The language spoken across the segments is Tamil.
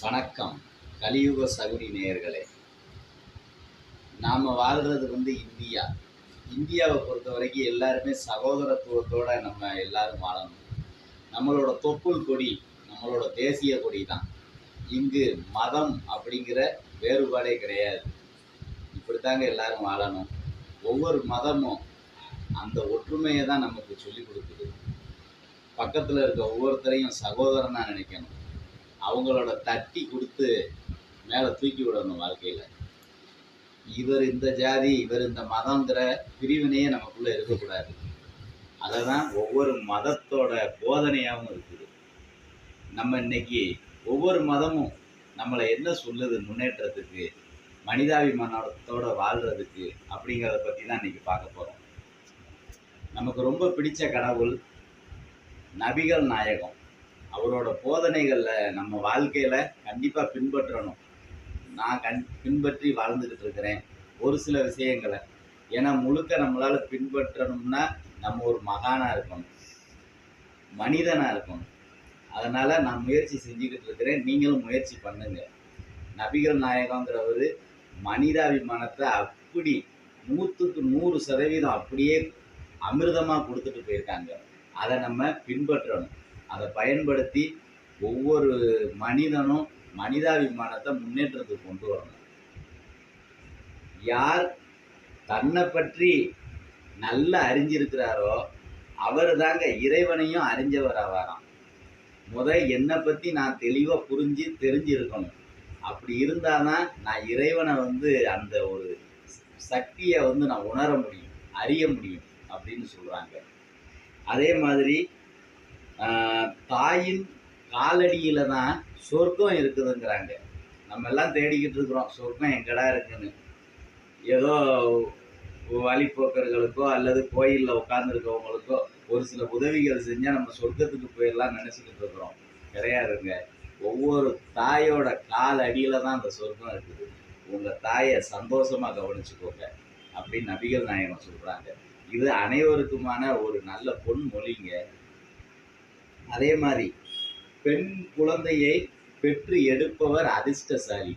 வணக்கம் கலியுக சகுனி நேயர்களே. நாம் வாழ்கிறது வந்து இந்தியா. இந்தியாவை பொறுத்த வரைக்கும் எல்லாருமே சகோதரத்துவத்தோட நம்ம எல்லாரும் வாழணும். நம்மளோட தொப்புள் கொடி நம்மளோட தேசிய கொடி தான் இங்கு மதம் அப்படிங்கிற வேறுபாடே கிடையாது. இப்படித்தாங்க எல்லாரும் வாழணும். ஒவ்வொரு மதமும் அந்த ஒற்றுமையை தான் நமக்கு சொல்லிக் கொடுக்குது. பக்கத்தில் இருக்க ஒவ்வொருத்தரையும் சகோதரனாக நினைக்கணும். அவங்களோட தட்டி கொடுத்து மேலே தூக்கி விடணும் வாழ்க்கையில். இவர் இந்த ஜாதி இவர் இந்த மதங்கிற பிரிவினையே நமக்குள்ளே இருக்கக்கூடாது. அதை தான் ஒவ்வொரு மதத்தோட போதனையாகவும் இருக்குது. நம்ம இன்னைக்கு ஒவ்வொரு மதமும் நம்மளை என்ன சொல்லுது முன்னேற்றத்துக்கு மனிதாபிமானத்தோட வாழ்கிறதுக்கு அப்படிங்கிறத பற்றி தான் இன்றைக்கி பார்க்க போகிறோம் நமக்கு ரொம்ப பிடிச்ச கடவுள் நபிகள் நாயகம். அவரோட போதனைகளில் நம்ம வாழ்க்கையில் கண்டிப்பாக பின்பற்றணும். நான் கண் பின்பற்றி வாழ்ந்துக்கிட்டு இருக்கிறேன். ஒரு சில விஷயங்களை. ஏன்னா முழுக்க நம்மளால் பின்பற்றணும்னா நம்ம ஒரு மகானாக இருக்கணும். மனிதனாக இருக்கணும். அதனால் நான் முயற்சி செஞ்சுக்கிட்டு இருக்கிறேன். நீங்களும் முயற்சி பண்ணுங்கள் நபிகள் நாயகங்கிறவர் மனிதாபிமானத்தை அப்படி நூற்றுக்கு நூறு சதவீதம் அப்படியே அமிர்தமாக கொடுத்துட்டு போயிருக்காங்க. அதை நம்ம பின்பற்றணும். அதை பயன்படுத்தி ஒவ்வொரு மனிதனும் மனிதாபிமானத்தை முன்னேற்றத்துக்கு கொண்டு வரணும். யார் தன்னை பற்றி நல்லா அறிஞ்சிருக்கிறாரோ அவர் தாங்க இறைவனையும் அறிஞ்சவர் ஆவாராம் முத என்னை பற்றி நான் தெளிவாக புரிஞ்சு தெரிஞ்சிருக்கணும். அப்படி இருந்தால் தான் நான் இறைவனை வந்து அந்த ஒரு சக்தியை வந்து நான் உணர முடியும் அறிய முடியும் அப்படின்னு சொல்கிறாங்க அதே மாதிரி தாயின் காலடியில் தான் சொர்க்கம் இருக்குதுங்கிறாங்க. நம்ம எல்லாம் தேடிக்கிட்டு இருக்கிறோம். சொர்க்கம் எங்கடா இருக்குன்னு. ஏதோ வழிபோக்கர்களுக்கோ அல்லது கோயிலில் உட்காந்துருக்கவங்களுக்கோ ஒரு சில உதவிகள் செஞ்சால் நம்ம சொர்க்கத்துக்கு போயிடலாம் நினச்சிக்கிட்டு இருக்கிறோம். கிடையாதுங்க. ஒவ்வொரு தாயோட கால் அடியில் தான் அந்த சொர்க்கம் இருக்குது. உங்கள் தாயை சந்தோஷமாக கவனிச்சுக்கோங்க. அப்படின்னு நபிகள் நாயகம் சொல்கிறாங்க இது அனைவருக்குமான ஒரு நல்ல பொன்மொழிங்க. அதே மாதிரி பெண் குழந்தையை பெற்று எடுப்பவர் அதிர்ஷ்டசாலி.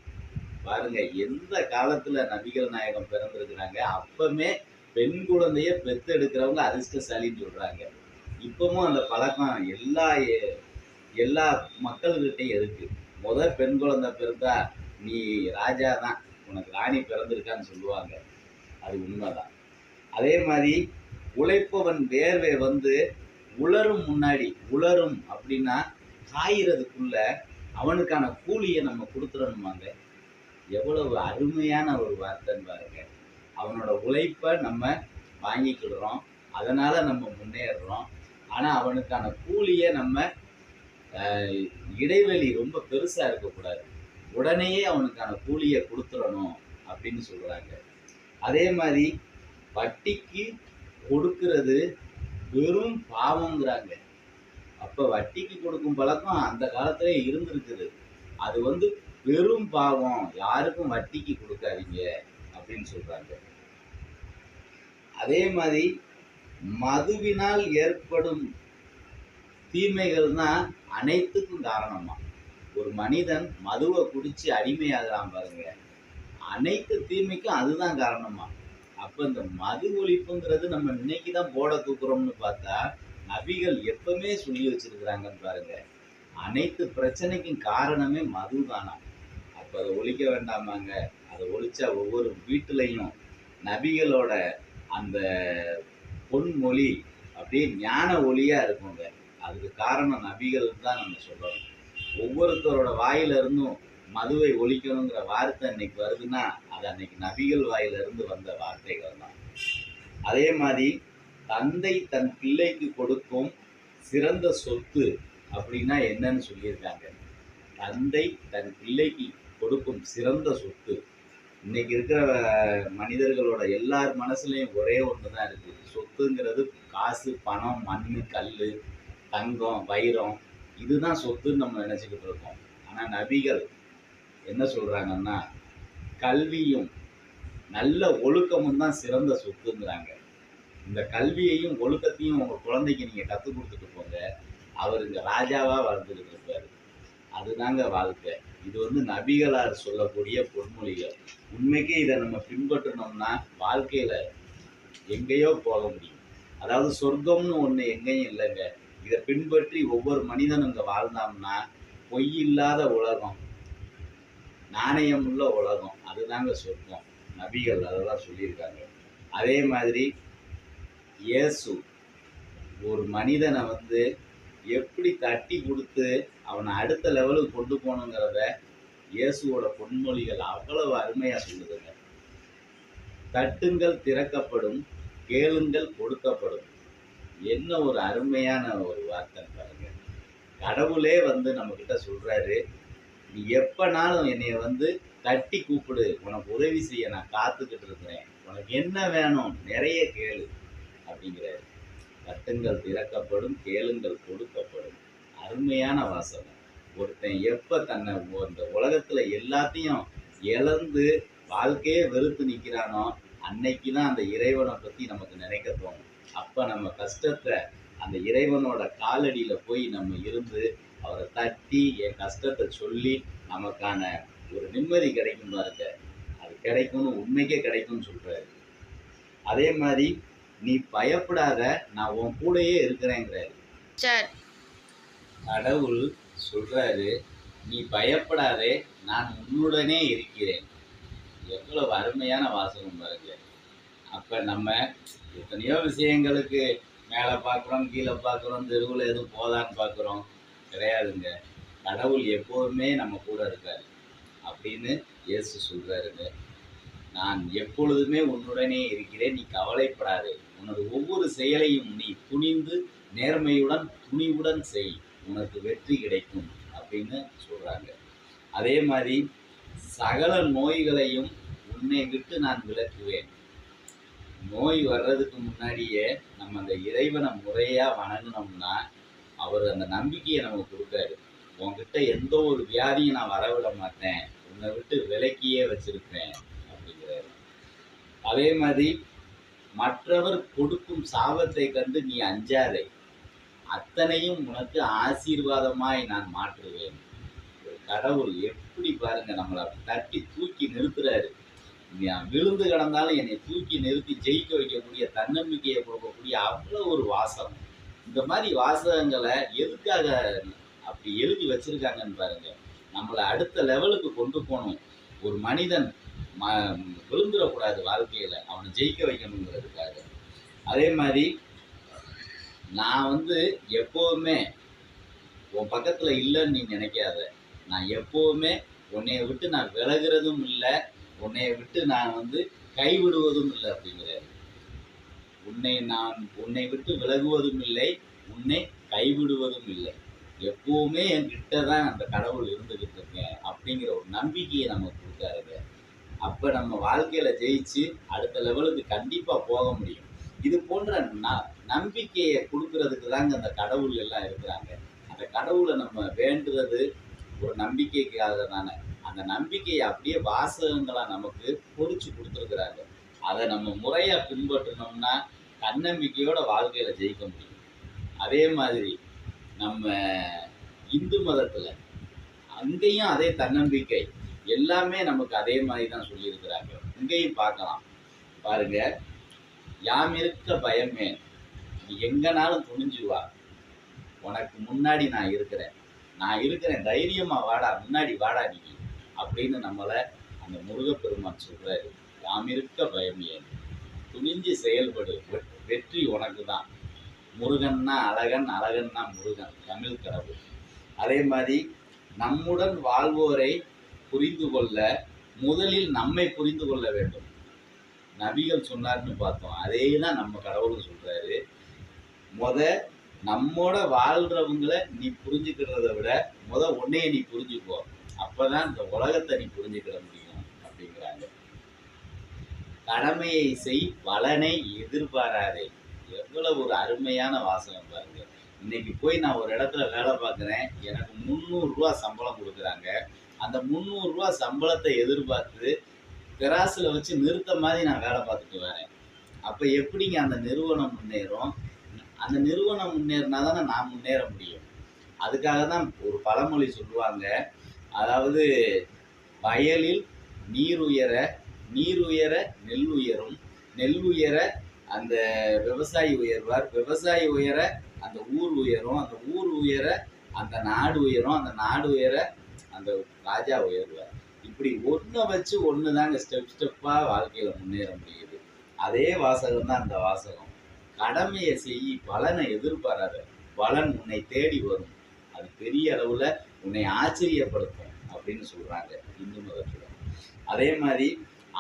பாருங்க எந்த காலத்துல நபிகள் நாயகம் பிறந்திருக்கிறாங்க அப்பமே பெண் குழந்தைய பெற்று எடுக்கிறவங்க அதிர்ஷ்டசாலின்னு சொல்றாங்க. இப்பவும் அந்த பழக்கம் எல்லா எல்லா மக்கள்கிட்டையும் இருக்கு. முத பெண் குழந்தை பிறந்தா நீ ராஜா தான் உனக்கு ராணி பிறந்திருக்கான்னு சொல்லுவாங்க. அது உண்மைதான். அதே மாதிரி உழைப்பவன் வேர்வை வந்து உலரும் முன்னாடி உலரும் அப்படின்னா காயிறதுக்குள்ள அவனுக்கான கூலியை நம்ம கொடுத்துடணுமாங்க. எவ்வளவு அருமையான ஒரு வார்த்தைன்னு பாருங்க. அவனோட உழைப்பை நம்ம வாங்கிக்கிடுறோம். அதனால் நம்ம முன்னேறுறோம். ஆனால் அவனுக்கான கூலியை நம்ம இடைவெளி ரொம்ப பெருசாக இருக்கக்கூடாது. உடனேயே அவனுக்கான கூலியை கொடுத்துடணும் அப்படின்னு சொல்கிறாங்க அதே மாதிரி வட்டிக்கு கொடுக்கறது வெறும் பாவங்கிறாங்க அப்போ வட்டிக்கு கொடுக்கும் பழக்கம் அந்த காலத்திலே இருந்திருக்குது. அது வந்து பெரும் பாவம் யாருக்கும் வட்டிக்கு கொடுக்காதீங்க அப்படின்னு சொல்றாங்க. அதே மாதிரி மதுவினால் ஏற்படும் தீமைகள் தான் அனைத்துக்கும் காரணமா. ஒரு மனிதன் மதுவை குடிச்சு அடிமையாகிறான் பாருங்க. அனைத்து தீமைக்கும் அதுதான் காரணமா. அப்போ இந்த மது ஒழிப்புங்கிறது நம்ம இன்னைக்கு தான் போட தூக்குறோம்னு பார்த்தா நபிகள் எப்பவுமே சொல்லி வச்சிருக்கிறாங்கன்னு பாருங்க. அனைத்து பிரச்சனைக்கும் காரணமே மது தானா அப்போ அதை ஒழிக்க வேண்டாமாங்க. அதை ஒழிச்சா ஒவ்வொரு வீட்டிலையும் நபிகளோட அந்த பொன்மொழி அப்படியே ஞான ஒளியாக இருக்குங்க. அதுக்கு காரணம் நபிகள் தான் நம்ம சொல்லணும். ஒவ்வொருத்தரோட வாயில இருந்தும் மதுவை ஒழிக்கணுங்கிற வார்த்தை இன்னைக்கு வருதுன்னா அது அன்னைக்கு நபிகள் வாயிலிருந்து வந்த வார்த்தைகள் தான். அதே மாதிரி தந்தை தன் பிள்ளைக்கு கொடுக்கும் சிறந்த சொத்து அப்படின்னா என்னன்னு சொல்லியிருக்காங்க. தந்தை தன் பிள்ளைக்கு கொடுக்கும் சிறந்த சொத்து. இன்னைக்கு இருக்கிற மனிதர்களோட எல்லார் மனசுலையும் ஒரே ஒன்று தான் இருக்குது. சொத்துங்கிறது காசு பணம் மண் கல் தங்கம் வைரம் இதுதான் சொத்துன்னு நம்ம நினச்சிக்கிட்டு இருக்கோம். ஆனால் நபிகள் என்ன சொல்கிறாங்கன்னா கல்வியும் நல்ல ஒழுக்கமும் தான் சிறந்த சொத்துங்கிறாங்க. இந்த கல்வியையும் ஒழுக்கத்தையும் உங்கள் குழந்தைக்கு நீங்கள் கற்றுக் கொடுத்துட்டு போங்க. அவர் இங்கே ராஜாவாக வளர்ந்துக்கிட்டு இருப்பார் அதுதாங்க வாழ்க்கை. இது வந்து நபிகளார் சொல்லக்கூடிய பொன்மொழிகள். உண்மைக்கே இதை நம்ம பின்பற்றினோம்னா வாழ்க்கையில் எங்கேயோ போக முடியும். அதாவது சொர்க்கம்னு ஒன்று எங்கேயும் இல்லைங்க. இதை பின்பற்றி ஒவ்வொரு மனிதனும் இங்கே வாழ்ந்தோம்னா பொய் இல்லாத உலகம். நாணயம் உள்ள உலகம் அதுதாங்க சொர்க்கம். நபிகள் அதெல்லாம் சொல்லியிருக்காங்க. அதே மாதிரி இயேசு ஒரு மனிதனை வந்து எப்படி தட்டி கொடுத்து அவனை அடுத்த லெவலுக்கு கொண்டு போகணுங்கிறத இயேசுவோட பொன்மொழிகள் அவ்வளவு அருமையாக சொல்லுதுங்க. தட்டுங்கள் திறக்கப்படும் கேளுங்கள் கொடுக்கப்படும். என்ன ஒரு அருமையான ஒரு வார்த்தை பாருங்க. கடவுளே வந்து நம்மக்கிட்ட சொல்கிறாரு நீ எப்பனாலும் என்னைய வந்து தட்டி கூப்பிடு. உனக்கு உதவி செய்ய நான் காத்துக்கிட்டு இருக்கிறேன். உனக்கு என்ன வேணும்? நிறைய கேளு அப்படிங்கிறாரு. கட்டுங்கள் திறக்கப்படும் கேளுங்கள் கொடுக்கப்படும். அருமையான வாசகம். ஒருத்தன் எப்போ தன்னை இந்த உலகத்துல எல்லாத்தையும் இழந்து வாழ்க்கையே வெறுத்து நிற்கிறானோ அன்னைக்கு தான் அந்த இறைவனை பற்றி நமக்கு நினைக்க தோணும். அப்போ நம்ம கஷ்டத்தை அந்த இறைவனோட காலடியில போய் நம்ம இருந்து அவரை தட்டி என் கஷ்டத்தை சொல்லி நமக்கான ஒரு நிம்மதி கிடைக்கும் பாருங்க. அது கிடைக்கும்னு உண்மைக்கே கிடைக்கும்னு சொல்றாரு. அதே மாதிரி நீ பயப்படாத நான் உன் கூடயே இருக்கிறேங்கிறாரு. சார். கடவுள் சொல்றாரு நீ பயப்படாதே நான் உன்னுடனே இருக்கிறேன். எவ்வளவு அருமையான வாசகம் பாருங்க. அப்ப நம்ம எத்தனையோ விஷயங்களுக்கு மேலே பார்க்குறோம் கீழே பார்க்குறோம் தெருவில் எதுவும் போதான்னு பார்க்குறோம். கிடையாதுங்க. கடவுள் எப்போதுமே நம்ம கூட இருக்கார் அப்படின்னு இயேசு சொல்கிறாருங்க நான் எப்பொழுதுமே உன்னுடனே இருக்கிறேன் நீ கவலைப்படாதே. உனது ஒவ்வொரு செயலையும் நீ துணிந்து நேர்மையுடன் துணிவுடன் செய். உனக்கு வெற்றி கிடைக்கும் அப்படின்னு சொல்கிறாங்க அதே மாதிரி சகல நோய்களையும் உன்னை விட்டு நான் விளக்குவேன் நோய் வர்றதுக்கு முன்னாடியே நம்ம அந்த இறைவனை முறையாக வணங்கினோம்னா அவர் அந்த நம்பிக்கையை நமக்கு கொடுக்காரு. உங்ககிட்ட எந்த ஒரு வியாதியும் நான் வரவிட மாட்டேன். உன்னை விட்டு விலக்கியே வச்சிருப்பேன் அப்படிங்கிறாரு. அதே மாதிரி மற்றவர் கொடுக்கும் சாபத்தை கண்டு நீ அஞ்சாதே. அத்தனையும் உனக்கு ஆசீர்வாதமாய் நான் மாற்றுவேன். ஒரு கடவுள் எப்படி பாருங்க நம்மளை தட்டி தூக்கி நிறுத்துறாரு. விழுந்து கிடந்தாலும் என்னை தூக்கி நிறுத்தி ஜெயிக்க வைக்கக்கூடிய தன்னம்பிக்கையை கொடுக்கக்கூடிய அவ்வளோ ஒரு வாசகம். இந்த மாதிரி வாசகங்களை எதுக்காக அப்படி எழுதி வச்சிருக்காங்கன்னு பாருங்க. நம்மளை அடுத்த லெவலுக்கு கொண்டு போகணும். ஒரு மனிதன் ம விழுந்துடக்கூடாது வாழ்க்கையில். அவனை ஜெயிக்க வைக்கணுங்கிறதுக்காக. அதே மாதிரி நான் வந்து எப்போவுமே உன் பக்கத்தில் இல்லைன்னு நீ நினைக்காத. நான் எப்போவுமே உன்னைய விட்டு நான் விலகுறதும் இல்லை. உன்னைய விட்டு நான் வந்து கைவிடுவதும் இல்லை அப்படிங்கிறாரு. உன்னை நான் உன்னை விட்டு விலகுவதும் இல்லை உன்னை கைவிடுவதும் இல்லை. எப்பவுமே என்கிட்ட தான் அந்த கடவுள் இருந்துகிட்டு இருக்கேன் அப்படிங்கிற ஒரு நம்பிக்கையை நமக்கு கொடுக்காருங்க. அப்ப நம்ம வாழ்க்கையில ஜெயிச்சு அடுத்த லெவலுக்கு கண்டிப்பா போக முடியும். இது போன்ற ந- நம்பிக்கையை கொடுக்கறதுக்கு தாங்க அந்த கடவுள் எல்லாம் இருக்கிறாங்க. அந்த கடவுளை நம்ம வேண்டுறது ஒரு நம்பிக்கைக்காக தானே. அந்த நம்பிக்கையை அப்படியே வாசகங்களா நமக்கு பொறிச்சு கொடுத்துருக்குறாங்க அதை நம்ம முறையா பின்பற்றினோம்னா தன்னம்பிக்கையோட வாழ்க்கையில ஜெயிக்க முடியும். அதே மாதிரி நம்ம இந்து மதத்துல அங்கேயும் அதே தன்னம்பிக்கை. எல்லாமே நமக்கு அதே மாதிரி தான் சொல்லியிருக்கிறாங்க. இங்கேயும் பார்க்கலாம். பாருங்க யாம் இருக்க பயமே நீ எங்கனாலும் துணிஞ்சு வா. உனக்கு முன்னாடி நான் இருக்கிறேன். நான் இருக்கிறேன். தைரியமா வாடா. முன்னாடி வாடா நீ. அப்படின்னு நம்மளை அந்த முருகப்பெருமான் சொல்கிறாரு யாம் இருக்க பயமே துணிஞ்சு செயல்படு. வெற்றி உனக்கு தான் முருகன்னா அழகன் அழகன்னா முருகன் தமிழ் கடவுள். அதே மாதிரி நம்முடன் வாழ்வோரை புரிந்து கொள்ள முதலில் நம்மை புரிந்து கொள்ள வேண்டும். நபிகள் சொன்னார்னு பார்த்தோம். அதே தான் நம்ம கடவுளும் சொல்கிறாரு முத நம்மோட வாழ்கிறவங்கள நீ புரிஞ்சுக்கிறத விட முத உன்னைய நீ புரிஞ்சுக்கோ. அப்பதான் இந்த உலகத்தை நீ புரிஞ்சுக்கிட முடியும் அப்படிங்கிறாங்க. கடமையை செய் பலனை எதிர்பாராதே. எவ்வளவு ஒரு அருமையான வாசகம் பாருங்க. இன்னைக்கு போய் நான் ஒரு இடத்துல வேலை பார்க்குறேன் எனக்கு முந்நூறு ரூபா சம்பளம் கொடுக்குறாங்க. அந்த முந்நூறு ரூபா சம்பளத்தை எதிர்பார்த்து கிராஸில் வச்சு நிறுத்த மாதிரி நான் வேலை பார்த்துட்டு வரேன். அப்போ எப்படிங்க அந்த நிறுவனம் முன்னேறும்? அந்த நிறுவனம் முன்னேறினா தானே நான் முன்னேற முடியும். அதுக்காக தான் ஒரு பழமொழி சொல்லுவாங்க அதாவது வயலில் நீர் உயர நீர் உயர நெல் உயரும் நெல் உயர அந்த விவசாயி உயர்வார். விவசாயி உயர அந்த ஊர் உயரும். அந்த ஊர் உயர அந்த நாடு உயரும். அந்த நாடு உயர அந்த ராஜா உயர்வார். இப்படி ஒன்றை வச்சு ஒன்று தாங்க ஸ்டெப் ஸ்டெப்பாக வாழ்க்கையில் முன்னேற முடியுது. அதே வாசகம் தான் அந்த வாசகம். கடமையை செய்யி பலனை எதிர்பாராத பலன் உன்னை தேடி வரும். அது பெரிய அளவில் உன்னை ஆச்சரியப்படுத்தும் அப்படின்னு சொல்கிறாங்க இந்து மதத்தில். அதே மாதிரி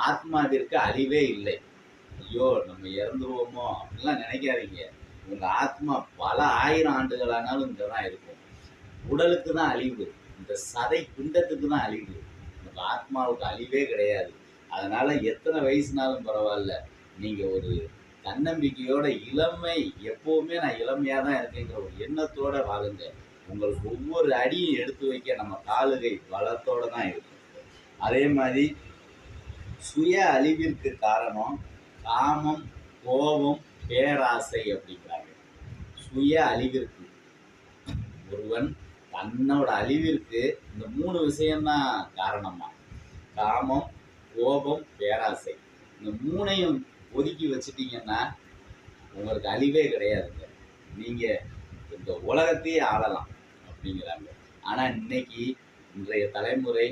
ஆத்மாவிற்கு அழிவே இல்லை. ஐயோ நம்ம இறந்துருவோமோ அப்படிலாம் நினைக்காதீங்க. உங்கள் ஆத்மா பல ஆயிரம் ஆண்டுகளானாலும் இங்கே தான் இருக்கும். உடலுக்கு தான் அழிவு. இந்த சதை பிண்டத்துக்கு தான் அழிவு. நம்ம ஆத்மாவுக்கு அழிவே கிடையாது. அதனால எத்தனை வயசுனாலும் பரவாயில்ல. நீங்க ஒரு தன்னம்பிக்கையோட இளமை எப்பவுமே நான் இளமையாக தான் இருக்கேங்கிற ஒரு எண்ணத்தோட வாழுங்க. உங்களுக்கு ஒவ்வொரு அடியும் எடுத்து வைக்க நம்ம காலுகை வளத்தோடு தான் இருக்கும். அதே மாதிரி சுய அழிவிற்கு காரணம் காமம் கோபம் பேராசை அப்படிங்கிறாங்க சுய அழிவிற்கு. ஒருவன் தன்னோட அழிவிற்கு இந்த மூணு விஷயம்தான் காரணமா. காமம் கோபம் பேராசை. இந்த மூணையும் ஒதுக்கி வச்சிட்டிங்கன்னா உங்களுக்கு அழிவே கிடையாதுங்க. நீங்கள் இந்த உலகத்தையே ஆளலாம் அப்படிங்கிறாங்க. ஆனா இன்னைக்கு இன்றைய தலைமுறை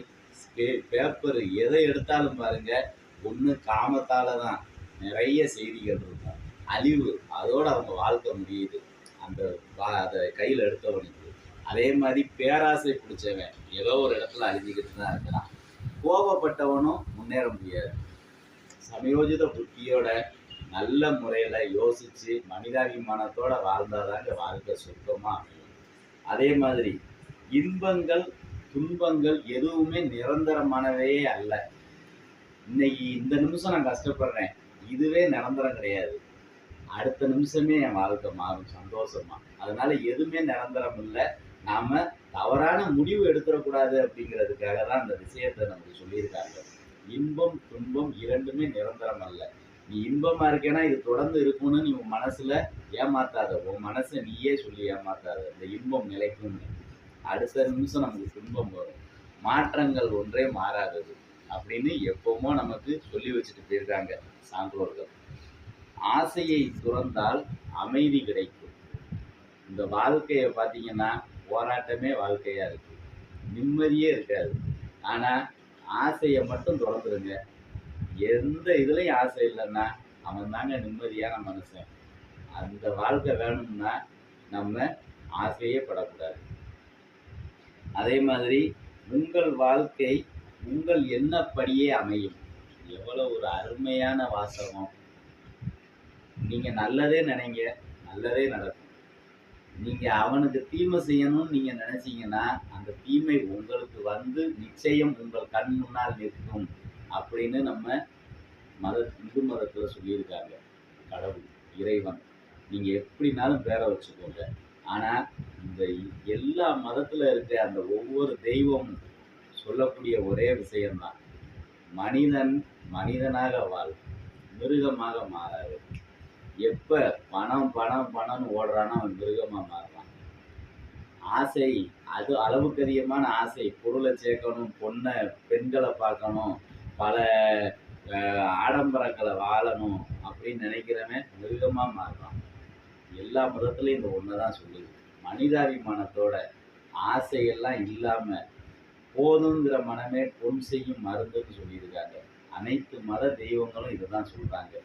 பேப்பர் எதை எடுத்தாலும் பாருங்க ஒன்று காமத்தால தான் நிறைய செய்திகள் இருக்கும். அழிவு அதோட அவங்க வாழ்க்கை முடியுது. அந்த அதை கையில் எடுத்தவனுக்கு. அதே மாதிரி பேராசை பிடிச்சவன் ஏதோ ஒரு இடத்துல அழிஞ்சுக்கிட்டு தான் இருக்கிறான். கோபப்பட்டவனும் முன்னேற முடியாது. சமயோஜித புத்தியோட நல்ல முறையில் யோசித்து மனிதாபிமானத்தோடு வாழ்ந்தாதாங்க வாழ்க்கை சுத்தமாக அமையும். அதே மாதிரி இன்பங்கள் துன்பங்கள் எதுவுமே நிரந்தரமானவே அல்ல. இன்னைக்கு இந்த நிமிஷம் நான் கஷ்டப்படுறேன். இதுவே நிரந்தரம் கிடையாது. அடுத்த நிமிஷமே என் வாழ்க்கை மாறும் சந்தோஷமா. அதனால எதுவுமே நிரந்தரம் இல்லை. நாம தவறான முடிவு எடுத்துடக்கூடாது அப்படிங்கிறதுக்காக தான் அந்த விஷயத்தை நமக்கு சொல்லியிருக்காங்க. இன்பம் துன்பம் இரண்டுமே நிரந்தரம் அல்ல. நீ இன்பமா இருக்கேன்னா இது தொடர்ந்து இருக்கும்னு நீ உன் மனசுல ஏமாத்தாத உன் மனசை நீயே சொல்லி ஏமாத்தாத. இந்த இன்பம் நிலைக்கும்னு அடுத்த நிமிஷம் நமக்கு துன்பம் வரும். மாற்றங்கள் ஒன்றே மாறாதது அப்படின்னு எப்பவுமோ நமக்கு சொல்லி வச்சுட்டு போயிருக்காங்க சான்றோர்கள். ஆசையை துறந்தால் அமைதி கிடைக்கும். இந்த வாழ்க்கையை பார்த்தீங்கன்னா போராட்டமே வாழ்க்கையா இருக்கு. நிம்மதியே இருக்காது. ஆனா ஆசையை மட்டும் திறந்துருங்க. எந்த இதுலையும் ஆசை இல்லைன்னா அவன் தாங்க நிம்மதியான மனுஷன். அந்த வாழ்க்கை வேணும்னா நம்ம ஆசையே படக்கூடாது. அதே மாதிரி உங்கள் வாழ்க்கை உங்கள் எண்ணப்படியே அமையும். எவ்வளோ ஒரு அருமையான வாசகம். நீங்கள் நல்லதே நினைங்க நல்லதே நடக்கும். நீங்கள் அவனுக்கு தீமை செய்யணும்னு நீங்கள் நினச்சிங்கன்னா அந்த தீமை உங்களுக்கு வந்து நிச்சயம் உங்கள் கண் முன்னால் நிற்கும். அப்படின்னு நம்ம மத இந்து மதத்தில் சொல்லியிருக்காங்க. கடவுள் இறைவன். நீங்கள் எப்படினாலும் பேரை வச்சுக்கோங்க. ஆனால் இந்த எல்லா மதத்தில் இருக்க அந்த ஒவ்வொரு தெய்வமும் சொல்லக்கூடிய ஒரே விஷயம்தான். மனிதன் மனிதனாக வாழ் மிருகமாக மாறாது. எப்போ பணம் பணம் பணம்னு ஓடுறானோ அவன் மிருகமாக மாறுறான் ஆசை அது அளவுக்கு அதிகமான ஆசை. பொருளை சேர்க்கணும் பொண்ணை பெண்களை பார்க்கணும் பல ஆடம்பரங்களை வாழணும் அப்படின்னு நினைக்கிறவன் மிருகமாக மாறுறான். எல்லா மதத்துலயும் இந்த ஒன்று தான் சொல்லுது. மனிதாபிமானத்தோட ஆசையெல்லாம் இல்லாமல் போதுங்கிற மனமே பொன் செய்யும் மருந்துன்னு சொல்லியிருக்காங்க. அனைத்து மத தெய்வங்களும் இதை தான் சொல்கிறாங்க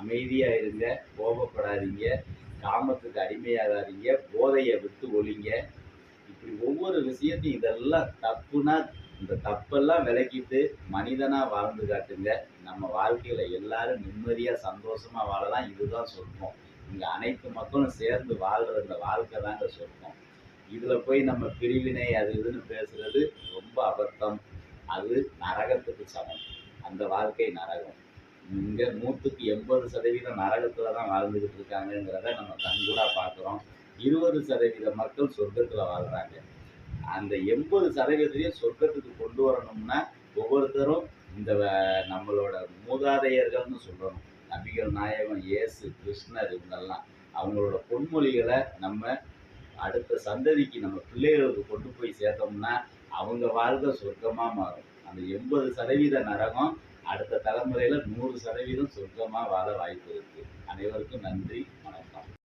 அமைதியாக இருங்க கோபப்படாதீங்க காமத்துக்கு அடிமையாகாதீங்க போதையை விட்டு ஒழிங்க. இப்படி ஒவ்வொரு விஷயத்தையும் இதெல்லாம் தப்புனா இந்த தப்பெல்லாம் விலக்கிட்டு மனிதனாக வாழ்ந்து காட்டுங்க. நம்ம வாழ்க்கையில் எல்லாரும் நிம்மதியாக சந்தோஷமாக வாழலாம். இதுதான் சொல்றோம் இங்கே அனைத்து மக்களும் சேர்ந்து வாழ்கிற இந்த வாழ்க்கை தாங்க சொல்றோம் இதில் போய் நம்ம பிரிவினை அது இதுன்னு பேசுகிறது ரொம்ப அபத்தம். அது நரகத்துக்கு சமம். அந்த வாழ்க்கை நரகம். இங்கே நூற்றுக்கு எண்பது சதவீதம் நரகத்தில் தான் வாழ்ந்துக்கிட்டு இருக்காங்கங்கிறத நம்ம கண்கூடாக பார்க்குறோம். இருபது சதவீத மக்கள் சொர்க்கத்தில் வாழ்கிறாங்க அந்த எண்பது சதவீதத்தையும் சொர்க்கத்துக்கு கொண்டு வரணும்னா ஒவ்வொருத்தரும் இந்த நம்மளோட மூதாதையர்கள்னு சொல்லணும். நபிகள் நாயகம் இயேசு கிருஷ்ணர் இவங்கெல்லாம். அவங்களோட பொன்மொழிகளை நம்ம அடுத்த சந்ததிக்கு நம்ம பிள்ளைகளுக்கு கொண்டு போய் சேர்த்தோம்னா அவங்க வாழ்க்கை சொர்க்கமாக மாறும். அந்த எண்பது சதவீத நரகம் அடுத்த தலைமுறையில் நூறு சதவீதம் சொர்க்கமாக வாழ வாய்ப்பு இருக்குது அனைவருக்கும் நன்றி.